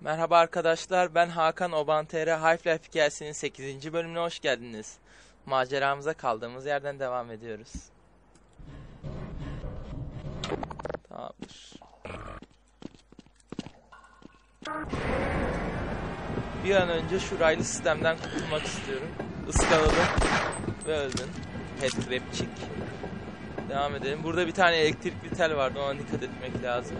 Merhaba arkadaşlar, ben Hakan Oban TR Half-Life hikayesinin 8. bölümüne hoş geldiniz. Maceramıza kaldığımız yerden devam ediyoruz. Tamamdır. Bir an önce şu raylı sistemden kurtulmak istiyorum. Iskaladım ve öldün. Headcrabçik. Devam edelim. Burada bir tane elektrikli tel vardı, ona dikkat etmek lazım.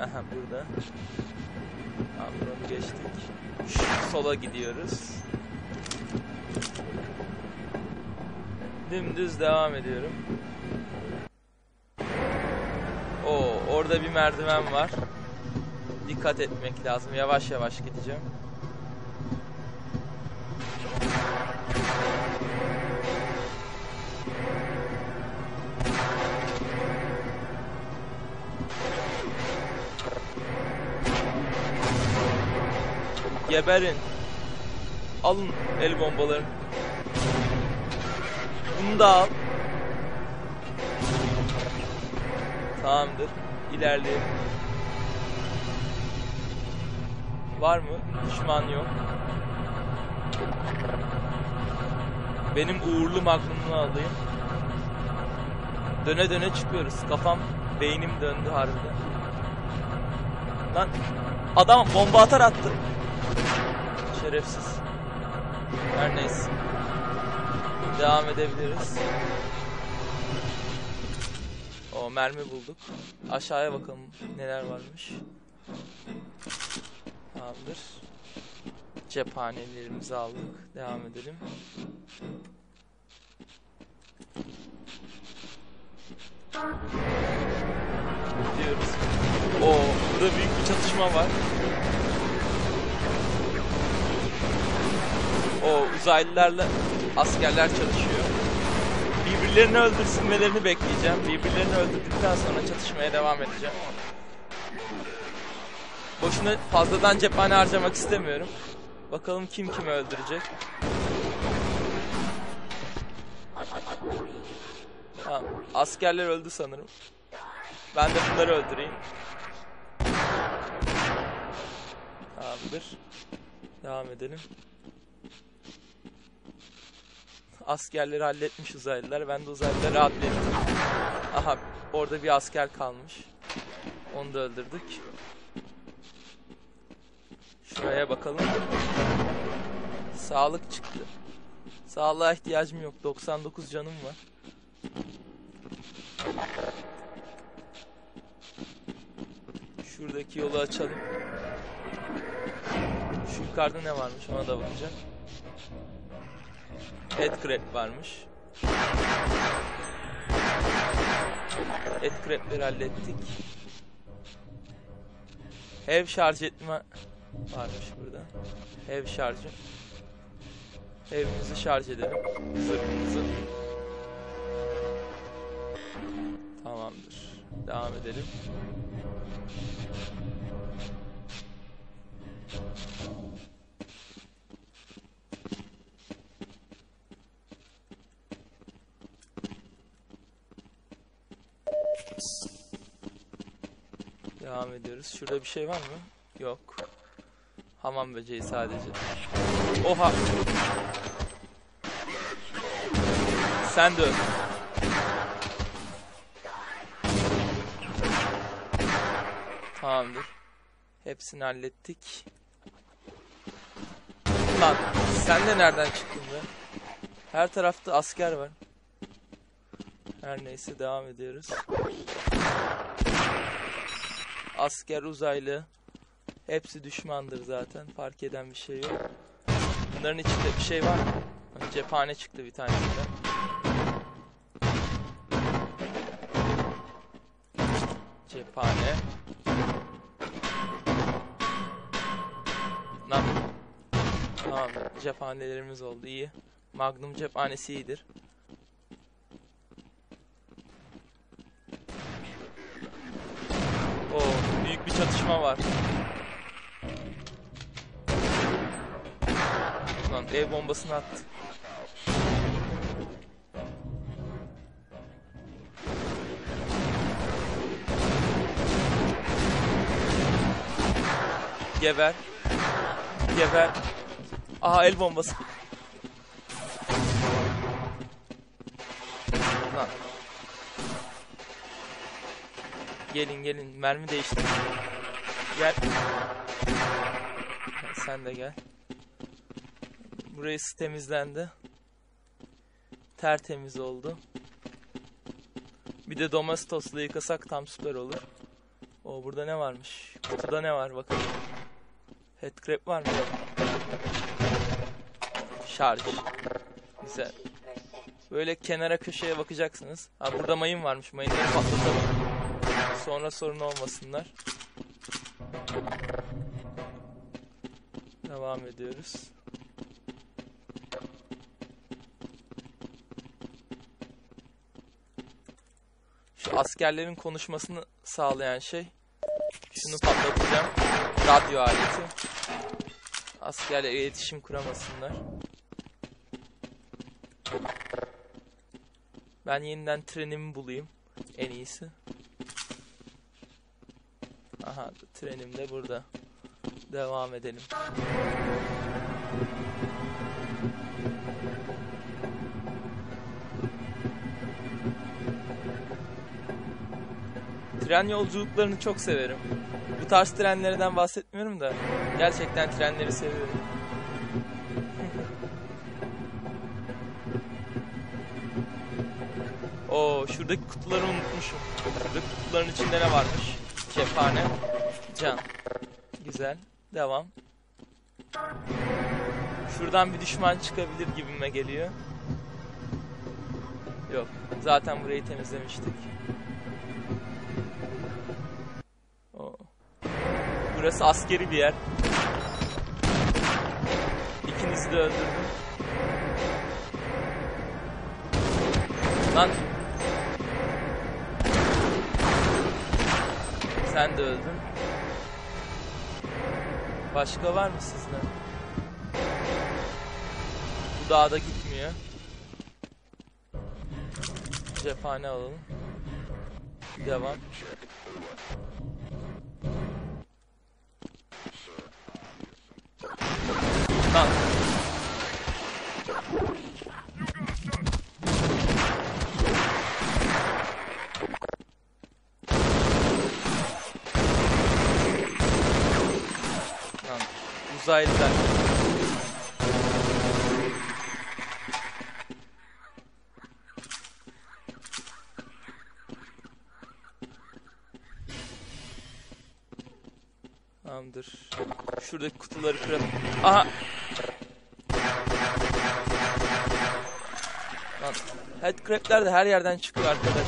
Aha burada. Tamam bunu geçtik. Şu sola gidiyoruz. Dümdüz devam ediyorum. Oo, orada bir merdiven var. Dikkat etmek lazım. Yavaş yavaş gideceğim. Geberin. Alın el bombaları. Bunu da al. Tamamdır. İlerleyelim. Var mı? Düşman yok. Benim uğurlu magnumumu alayım. Döne döne çıkıyoruz. Kafam, beynim döndü harbiden. Lan adam bomba atar attı. Şerefsiz. Her neyse. Devam edebiliriz. O mermi bulduk. Aşağıya bakalım neler varmış. Tamamdır. Cephanelerimizi aldık. Devam edelim. Gidiyoruz. O burada büyük bir çatışma var. O uzaylılarla askerler çalışıyor. Birbirlerini öldürsünmelerini bekleyeceğim. Birbirlerini öldürdükten sonra çatışmaya devam edeceğim. Boşuna fazladan cephane harcamak istemiyorum. Bakalım kim kimi öldürecek. Tamam. Askerler öldü sanırım. Ben de bunları öldüreyim. Tamamdır. Devam edelim. Askerleri halletmiş uzaylılar. Ben de uzaylıları hallettim. Aha orada bir asker kalmış. Onu da öldürdük. Şuraya bakalım. Sağlık çıktı. Sağlığa ihtiyacım yok. 99 canım var. Şuradaki yolu açalım. Şu yukarıda ne varmış ona da bakacağım. Headcrab varmış. Headcrab'leri hallettik. Ev şarj etme varmış burada. Ev şarjı. Evimizi şarj edelim. Zırhımızı. Tamamdır. Devam edelim. Ediyoruz. Şurada bir şey var mı? Yok. Hamam böceği sadece. Oha. Sen de öl. Tamamdır. Hepsini hallettik. Lan sen de nereden çıktın be? Her tarafta asker var. Her neyse devam ediyoruz. Asker uzaylı. Hepsi düşmandır zaten. Fark eden bir şey yok. Bunların içinde bir şey var mı? Cephane çıktı bir tanesinden. Cephane. Lan. Tamam. Cephanelerimiz oldu. iyi. Magnum cephanesi iyidir. O büyük bir çatışma var. Lan ev bombasını attı. Geber. Geber. Aha el bombası. Gelin gelin mermi değiştir. Gel. Sen de gel. Burası temizlendi. Tertemiz oldu. Bir de domestosla yıkasak tam süper olur. O burada ne varmış? Kutuda ne var bakalım. Headcrab var mı? Şarj. Güzel. Böyle kenara köşeye bakacaksınız. Ha burada mayın varmış. Mayınları patlatalım. Sonra sorun olmasınlar. Devam ediyoruz. Şu askerlerin konuşmasını sağlayan şey. Şunu patlatacağım. Radyo aleti. Askerler iletişim kuramasınlar. Ben yeniden trenimi bulayım. En iyisi. Aha trenim de burada. Devam edelim. Tren yolculuklarını çok severim. Bu tarz trenlerden bahsetmiyorum da gerçekten trenleri seviyorum. Oo, şuradaki kutuları unutmuşum. Şuradaki kutuların içinde ne varmış? Cephane, can. Güzel. Devam. Şuradan bir düşman çıkabilir gibime geliyor. Yok. Zaten burayı temizlemiştik. Oo. Burası askeri bir yer. İkinizi de öldürdüm. Lan. Sen de öldün. Başka var mı sizde? Bu dağda gitmiyor. Cephane alalım. Devam. Lan. Lan. Uzaylılar. Tamamdır. Şuradaki kutuları kıralım. Aha. Lan headcrab'ler de her yerden çıkıyor arkadaş.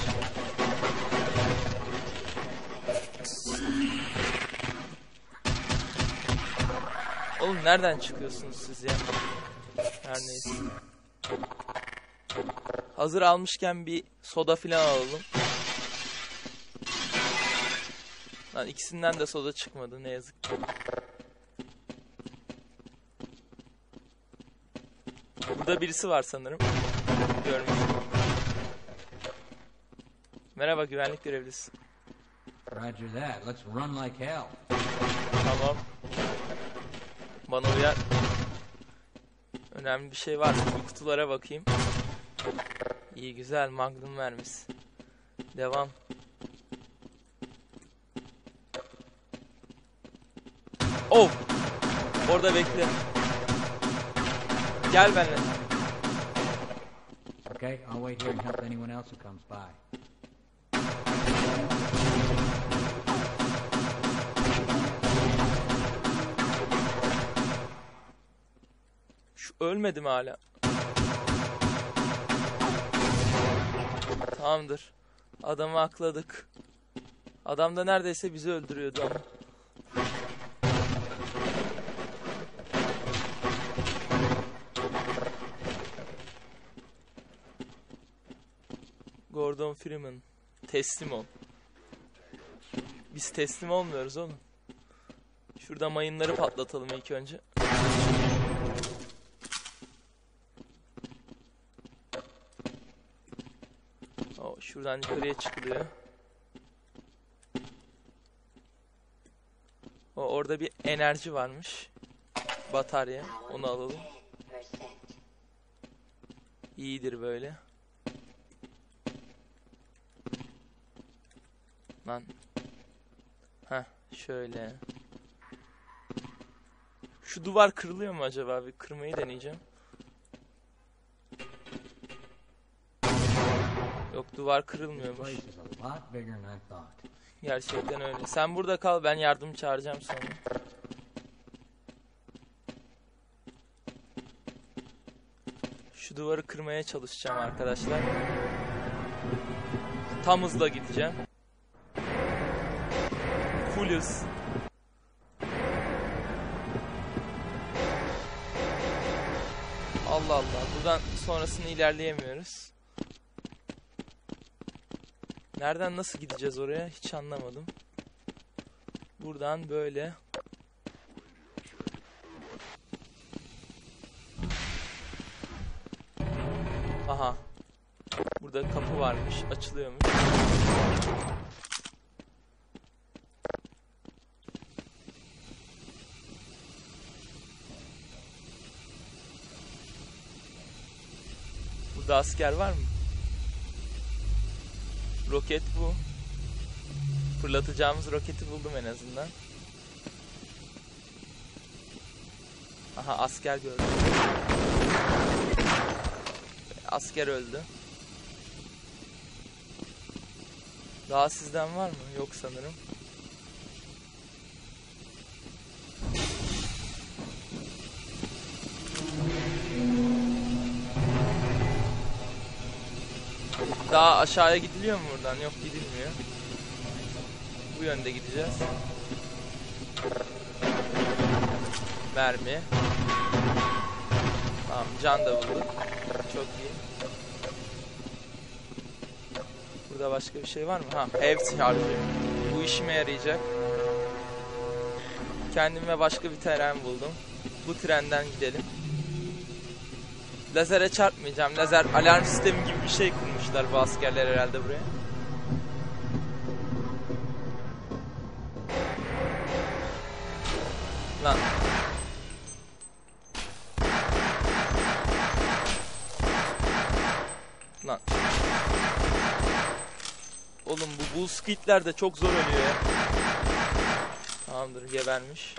Oğlum nereden çıkıyorsunuz siz ya? Her neyse. Hazır almışken bir soda filan alalım. Lan ikisinden de soda çıkmadı ne yazık ki. Burada birisi var sanırım. Görmüştüm. Merhaba güvenlik görevlisi. Roger that. Let's run like hell. Tamam. Bana uyar. Önemli bir şey var. Bir kutulara bakayım. İyi güzel magnum mermisi. Devam. Oh! Orada bekle. Gel benimle. Okay, I'll wait here and help anyone else who comes by. Şu ölmedi mi hala? Tamamdır. Adamı akladık. Adam da neredeyse bizi öldürüyordu ama. Gordon Freeman. Teslim ol. Biz teslim olmuyoruz oğlum. Şurada mayınları patlatalım ilk önce. O şuradan yukarıya çıkılıyor. O orada bir enerji varmış. Batarya. Onu alalım. İyidir böyle. Lan. Ha şöyle. Şu duvar kırılıyor mu acaba? Bir kırmayı deneyeceğim. I thought. Gerçekten öyle. Sen burada kal ben yardım çağıracağım sonra. Şu duvarı kırmaya çalışacağım arkadaşlar. Tam hızla gideceğim. Full hız. Allah Allah. Buradan sonrasını ilerleyemiyoruz. Nereden nasıl gideceğiz oraya hiç anlamadım. Buradan böyle. Aha. Burada kapı varmış, açılıyormuş. Burada asker var mı? Roket bu. Fırlatacağımız roketi buldum en azından. Aha asker gördüm. Asker öldü. Daha sizden var mı? Yok sanırım. Daha aşağıya gidiliyor mu buradan? Yok gidilmiyor. Bu yönde gideceğiz. Mermi. Tamam can da bulduk. Çok iyi. Burada başka bir şey var mı? Ha, health harcı. Bu işime yarayacak. Kendime başka bir tren buldum. Bu trenden gidelim. Lazere çarpmayacağım. Lazer alarm sistemi gibi bir şey kurmuşlar bu askerler herhalde buraya. Lan. Lan. Oğlum bu bull squidler de çok zor ölüyor ya. Tamamdır gebermiş.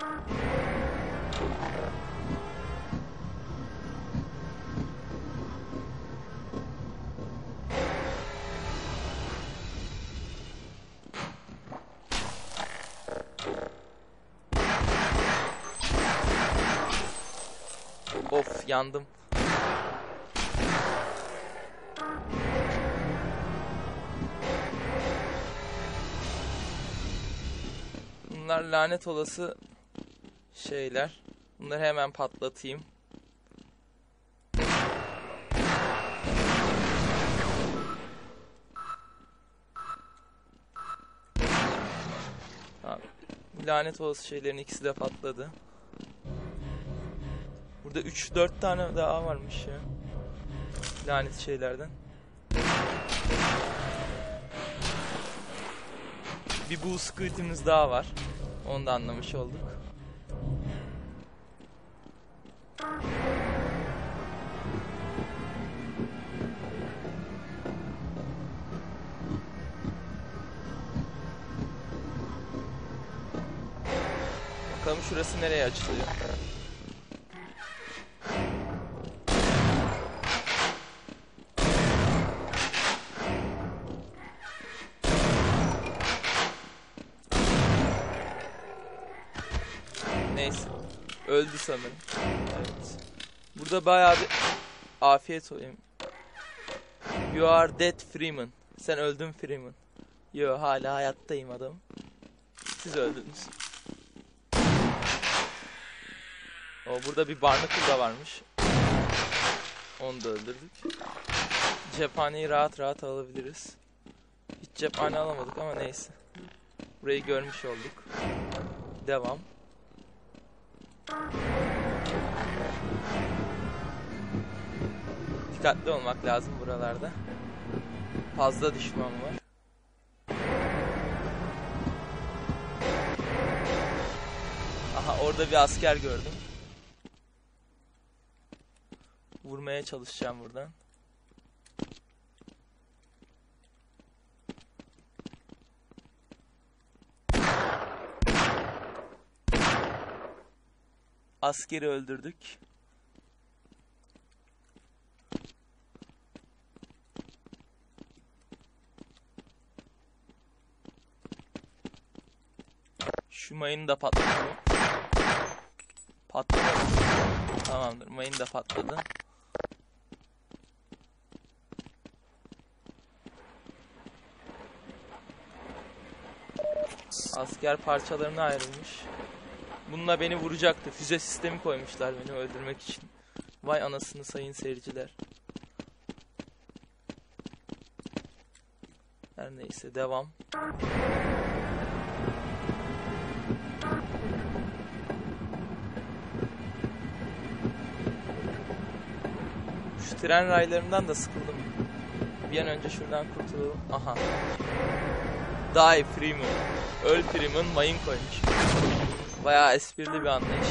Yandım. Bunlar lanet olası şeyler. Bunları hemen patlatayım. Lanet olası şeylerin ikisi de patladı. Burada 3-4 tane daha varmış ya. Lanet şeylerden. Bir bu squidimiz daha var. Onu da anlamış olduk. Bakalım şurası nereye açılıyor. Öldü sanırım. Evet. Burada bayağı bir afiyet olayım. You are dead Freeman. Sen öldün Freeman. Yo hala hayattayım adam. Siz öldünüz. O burada bir barnacle da varmış. Onu da öldürdük. Cephaneyi rahat rahat alabiliriz. Hiç cephane alamadık ama neyse. Burayı görmüş olduk. Devam. Dikkatli olmak lazım buralarda. Fazla düşman var. orada bir asker gördüm. Vurmaya çalışacağım buradan. Askeri öldürdük. Şu mayını da patlatalım. Patladı. Tamamdır. Mayın da patladı. Asker parçalarına ayrılmış. Bununla beni vuracaktı. Füze sistemi koymuşlar beni öldürmek için. Vay anasını sayın seyirciler. Her neyse devam. Şu tren raylarından da sıkıldım. Bir an önce şuradan kurtulalım. Aha. Die Freeman. Öl Freeman mayın koymuş. Bayağı esprili bir anlayış.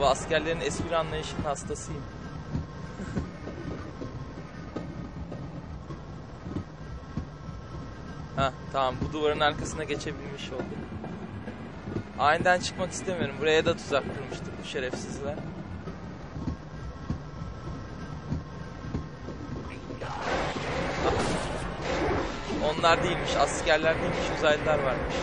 Bu askerlerin espri anlayışının hastasıyım. ha tamam bu duvarın arkasına geçebilmiş oldum. Aniden çıkmak istemiyorum. Buraya da tuzak kurmuştuk bu şerefsizler. Onlar değilmiş, askerler değilmiş, uzaylılar varmış.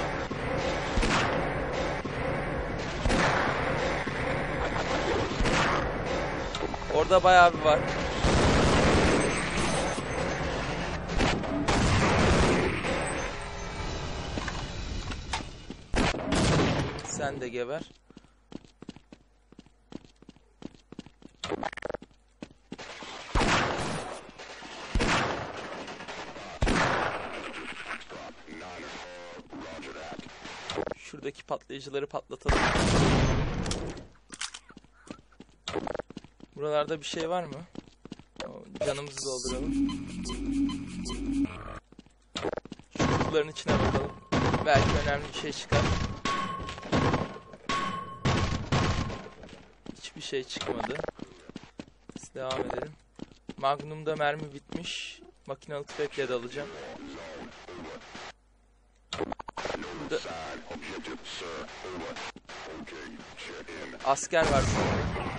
Orada bayağı bir var. Sen de geber. Şuradaki patlayıcıları patlatalım. Buralarda bir şey var mı? Canımızı dolduralım. Şu içine bakalım. Belki önemli bir şey çıkar. Hiçbir şey çıkmadı. Biz devam edelim. Magnum'da mermi bitmiş. Makinalı tüfekle de alacağım. Burada... Asker var sanırım.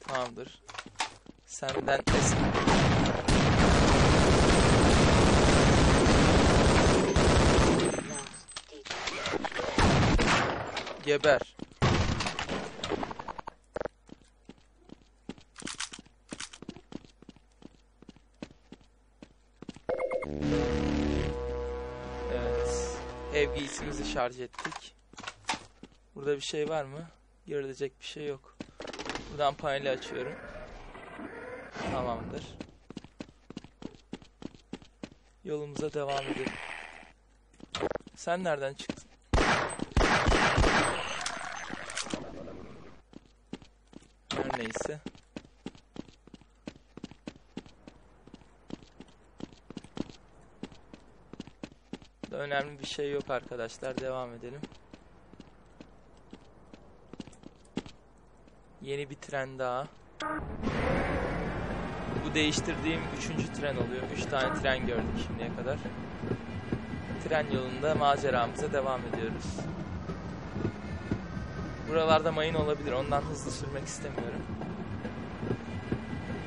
Tamamdır. Senden es geber. Evet. Ev giysimizi şarj ettik. Burada bir şey var mı? Görülecek bir şey yok. Buradan paneli açıyorum. Tamamdır. Yolumuza devam edelim. Sen nereden çıktın? Her neyse. Önemli bir şey yok arkadaşlar. Devam edelim. Yeni bir tren daha. Bu değiştirdiğim üçüncü tren oluyor. Üç tane tren gördük şimdiye kadar. Tren yolunda maceramıza devam ediyoruz. Buralarda mayın olabilir. Ondan hızlı sürmek istemiyorum.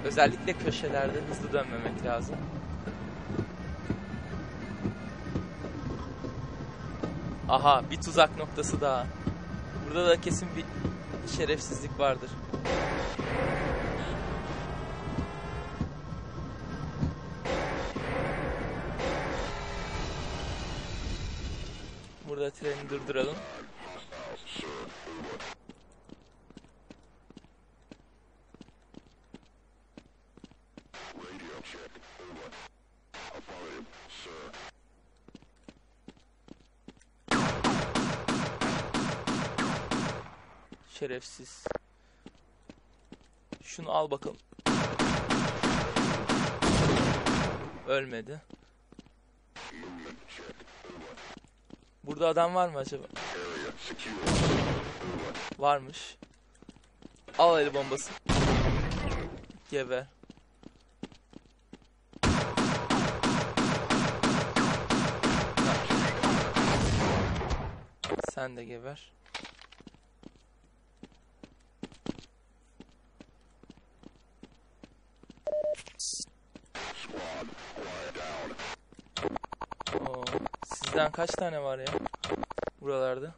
Özellikle köşelerde hızlı dönmemek lazım. Aha bir tuzak noktası daha. Burada da kesin bir şerefsizlik vardır. Burada treni durduralım. Şerefsiz. Şunu al bakalım. Ölmedi. Burada adam var mı acaba? Varmış. Al el bombası. Geber. Sen de geber. Oo, sizden kaç tane var ya? Buralarda.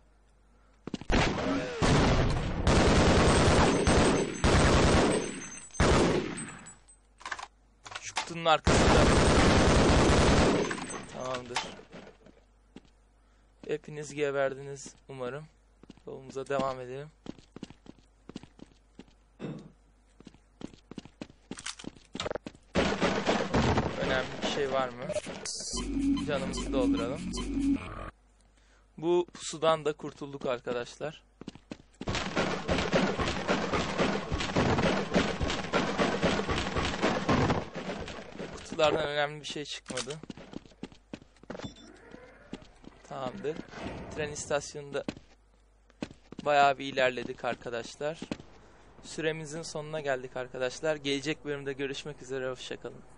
Şu kutunun arkasında. Tamamdır. Hepiniz geberdiniz umarım. Yolumuza devam edelim. Önemli şey var mı? Canımızı dolduralım. Bu sudan da kurtulduk arkadaşlar. Kutulardan önemli bir şey çıkmadı. Tamamdır. Tren istasyonunda bayağı bir ilerledik arkadaşlar. Süremizin sonuna geldik arkadaşlar. Gelecek bölümde görüşmek üzere. Hoşçakalın.